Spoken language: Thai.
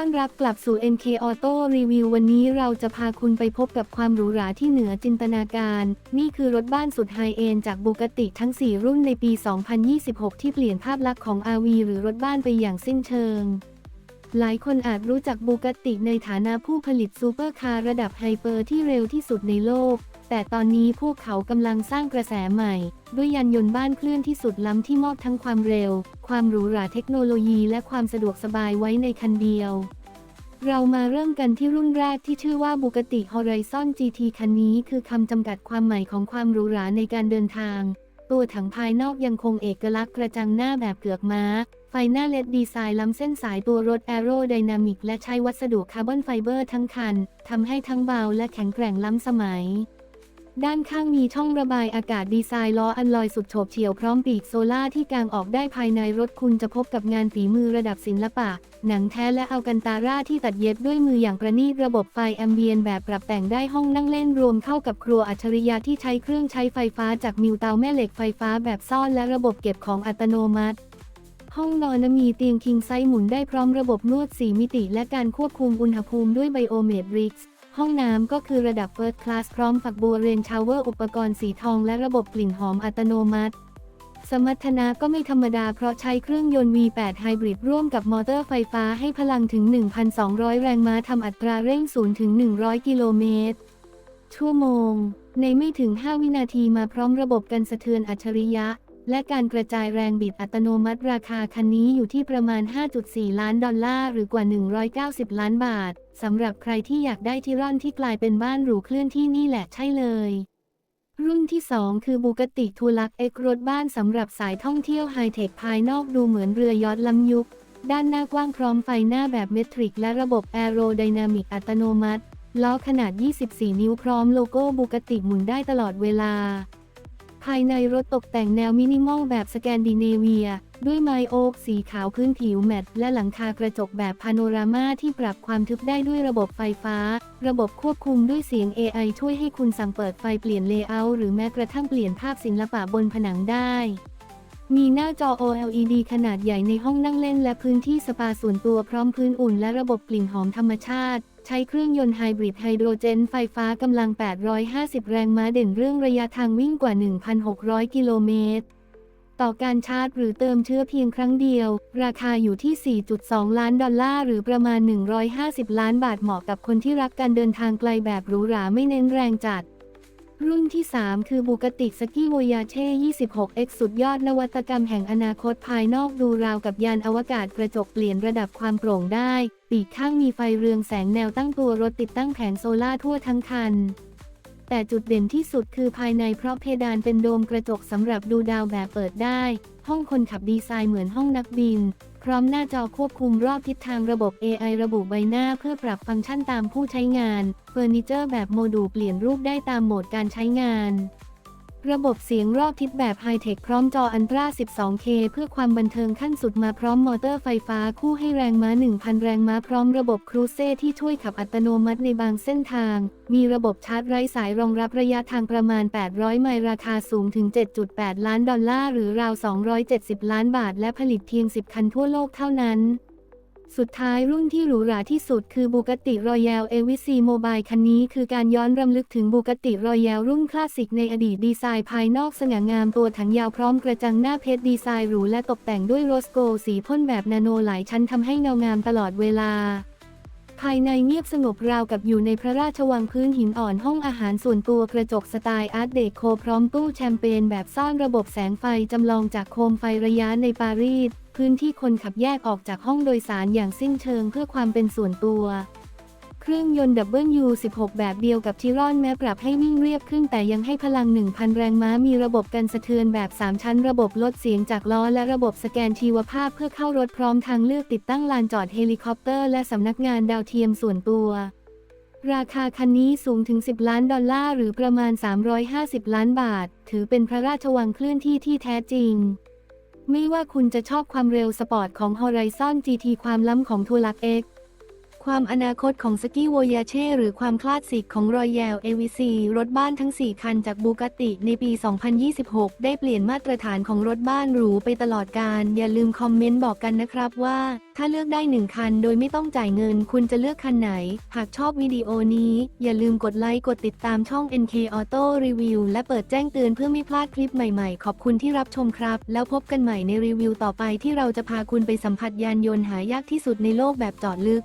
ต้อนรับกลับสู่ NK Auto Review วันนี้เราจะพาคุณไปพบกับความหรูหราที่เหนือจินตนาการ นี่คือรถบ้านสุดไฮเอนจากบูกติทั้ง 4 รุ่นในปี 2026 ที่เปลี่ยนภาพลักษณ์ของ RV หรือรถบ้านไปอย่างสิ้นเชิง หลายคนอาจรู้จักบูกติในฐานะผู้ผลิตซูเปอร์คาร์ระดับไฮเปอร์ที่เร็วที่สุดในโลก แต่ตอนนี้พวกเขากำลังสร้างกระแสใหม่ ด้วยยานยนต์บ้านเคลื่อนที่สุดล้ำที่มอบทั้งความเร็ว ความหรูหราเทคโนโลยีและความสะดวกสบายไว้ในคันเดียว เรามาเริ่มกันที่รุ่นแรกที่ชื่อว่า Bugatti Horizon GT คันนี้คือคำจำกัดความใหม่ของความหรูหราในการเดินทาง ตัวถังภายนอกยังคงเอกลักษณ์กระจังหน้าแบบเกือกม้า ไฟหน้าเลดดีไซน์ล้ำเส้นสายตัวรถแอโรไดนามิกและใช้วัสดุคาร์บอนไฟเบอร์ทั้งคันทำให้ทั้งเบาและแข็งแกร่งล้ำสมัย ด้านข้างมีช่องระบายอากาศดีไซน์ล้ออันลอยสุดโฉบเฉี่ยวพร้อมปีกโซล่าที่กางออกได้ภายในรถคุณจะพบกับงานฝีมือระดับศิลปะ หนังแท้และอัลกันตาร่าที่ตัดเย็บด้วยมืออย่างประณีตระบบไฟแอมเบียนแบบปรับแต่งได้ห้องนั่งเล่นรวมเข้ากับครัวอัจฉริยะที่ใช้เครื่องใช้ไฟฟ้าจากมิวเตาแม่เหล็กไฟฟ้าแบบซ่อนและระบบเก็บของอัตโนมัติห้องนอนมีเตียงคิงไซส์หมุนได้พร้อมระบบนวด 4 มิติ และการควบคุมอุณหภูมิด้วยไบโอเมตริกส์ ห้องน้ำก็คือระดับ First Class พร้อมฝักบัวเรนชาวเวอร์อุปกรณ์สีทองและระบบกลิ่นหอมอัตโนมัติ สมรรถนะก็ไม่ธรรมดาเพราะใช้เครื่องยนต์ V8 ไฮบริดร่วมกับมอเตอร์ไฟฟ้าให้พลังถึง 1,200 แรงม้าทำอัตราเร่ง0ถึง100 กิโลเมตร ชั่วโมง ในไม่ถึง 5 วินาทีมาพร้อมระบบกันสะเทือนอัจฉริยะ และการกระจายแรงบิดอัตโนมัติราคาคันนี้อยู่ที่ประมาณ 5.4 ล้านดอลลาร์หรือกว่า 190 ล้านบาท สำหรับใครที่อยากได้ที่ร่อนที่กลายเป็นบ้านหรูเคลื่อนที่นี่แหละใช่เลย รุ่นที่ 2 คือบูกติทูลักเอกรถบ้านสำหรับสายท่องเที่ยวไฮเทคภายนอกดูเหมือนเรือยอทล้ำยุค ด้านหน้ากว้างพร้อมไฟหน้าแบบเมทริกและระบบแอโรไดนามิกอัตโนมัติล้อขนาด 24 นิ้วพร้อมโลโก้บูกติหมุนได้ตลอดเวลา ภายในรถตกแต่งแนวมินิมอลแบบสแกนดิเนเวีย ด้วยไม้โอ๊กสีขาวพื้นผิวแมตต์และหลังคากระจกแบบพาโนรามาที่ปรับความทึบได้ด้วยระบบไฟฟ้า ระบบควบคุมด้วยเสียง AI ช่วยให้คุณสั่งเปิดไฟเปลี่ยนเลเยอร์หรือแม้กระทั่งเปลี่ยนภาพศิลปะบนผนังได้มีหน้าจอ OLED ขนาดใหญ่ในห้องนั่งเล่นและพื้นที่สปาส่วนตัวพร้อมพื้นอุ่นและระบบกลิ่นหอมธรรมชาติ ใช้เครื่องยนต์ไฮบริดไฮโดรเจนไฟฟ้ากำลัง 850 แรงม้าเด่นเรื่องระยะทางวิ่งกว่า 1,600 กิโลเมตร ต่อการชาร์จหรือเติมเชื้อเพียงครั้งเดียว ราคาอยู่ที่ 4.2 ล้านดอลลาร์หรือประมาณ 150 ล้านบาทเหมาะกับคนที่รักการเดินทางไกลแบบหรูหราไม่เน้นแรงจัด รุ่นที่ 3 คือบูกติสกี้ v ว y a เช่ 26X สุดยอดนวัตกรรมแห่งอนาคตภายนอกดูราวกับยานอวกาศกระจกเปลี่ยนระดับความโปร่งได้ ปีกข้างมีไฟเรืองแสงแนวตั้งตัวรถติดตั้งแผงโซล่าทั่วทั้งคัน แต่จุดเด่นที่สุดคือภายในเพราะเพดานเป็นโดมกระจกสำหรับดูดาวแบบเปิดได้ ห้องคนขับดีไซน์เหมือนห้องนักบิน พร้อมหน้าจอควบคุมรอบทิศทางระบบ AI ระบุใบหน้าเพื่อปรับฟังก์ชันตามผู้ใช้งาน เฟอร์นิเจอร์แบบโมดูลเปลี่ยนรูปได้ตามโหมดการใช้งาน ระบบเสียงรอบทิศแบบไฮเทคพร้อมจออันตรา 12K เพื่อความบันเทิงขั้นสุดมาพร้อมมอเตอร์ไฟฟ้าคู่ให้แรงม้า 1,000 แรงม้าพร้อมระบบครูเซ่ที่ช่วยขับอัตโนมัติในบางเส้นทาง มีระบบชาร์จไร้สายรองรับระยะทางประมาณ 800 ไมล์ราคาสูงถึง 7.8 ล้านดอลลาร์หรือราว 270 ล้านบาท และผลิตเพียง 10 คันทั่วโลกเท่านั้น สุดท้ายรุ่นที่หรูหราที่สุดคือบูกติรอยัลเอวิซีโมบายคันนี้คือการย้อนรำลึกถึงบูกติรอยัลรุ่นคลาสสิกในอดีตดีไซน์ภายนอกสง่างามตัวถังยาวพร้อมกระจังหน้าเพชรดีไซน์หรูและตกแต่งด้วยโรสโกสีพ่นแบบนาโนหลายชั้นทำให้เงางามตลอดเวลาภายในเงียบสงบราวกับอยู่ในพระราชวังพื้นหินอ่อนห้องอาหารส่วนตัวกระจกสไตล์อาร์ตเดโคพร้อมตู้แชมเปญแบบซ่อนระบบแสงไฟจำลองจากโคมไฟระยะในปารีส พื้นที่คนขับแยกออกจากห้องโดยสารอย่างสิ้นเชิงเพื่อความเป็นส่วนตัว เครื่องยนต์ W16 แบบเดียวกับทิรอนแม้ปรับให้วิ่งเรียบขึ้นแต่ยังให้พลัง 1,000 แรงม้ามีระบบกันสะเทือนแบบ 3 ชั้น ระบบลดเสียงจากล้อและระบบสแกนชีวภาพเพื่อเข้ารถพร้อมทางเลือกติดตั้งลานจอดเฮลิคอปเตอร์และสำนักงานดาวเทียมส่วนตัวราคาคันนี้สูงถึง 10 ล้านดอลลาร์หรือประมาณ 350 ล้านบาท ถือเป็นพระราชวังเคลื่อนที่ที่แท้จริง ไม่ว่าคุณจะชอบความเร็วสปอร์ตของ Horizon GT ความล้ำของทัวลัก X ความอนาคตของสกี้โวยาเช่ หรือความคลาสสิกของรอยแยล AVC รถบ้านทั้ง 4 คันจากบูกติในปี 2026 ได้เปลี่ยนมาตรฐานของรถบ้านหรูไปตลอดการ อย่าลืมคอมเมนต์บอกกันนะครับว่า ถ้าเลือกได้ 1 คันโดยไม่ต้องจ่ายเงิน คุณจะเลือกคันไหน หากชอบวิดีโอนี้ อย่าลืมกดไลค์กดติดตามช่อง NK Auto Review และเปิดแจ้งเตือนเพื่อไม่พลาดคลิปใหม่ๆ ขอบคุณที่รับชมครับ แล้วพบกันใหม่ในรีวิวต่อไปที่เราจะพาคุณไปสัมผัสยานยนต์หายากที่สุดในโลกแบบเจาะลึก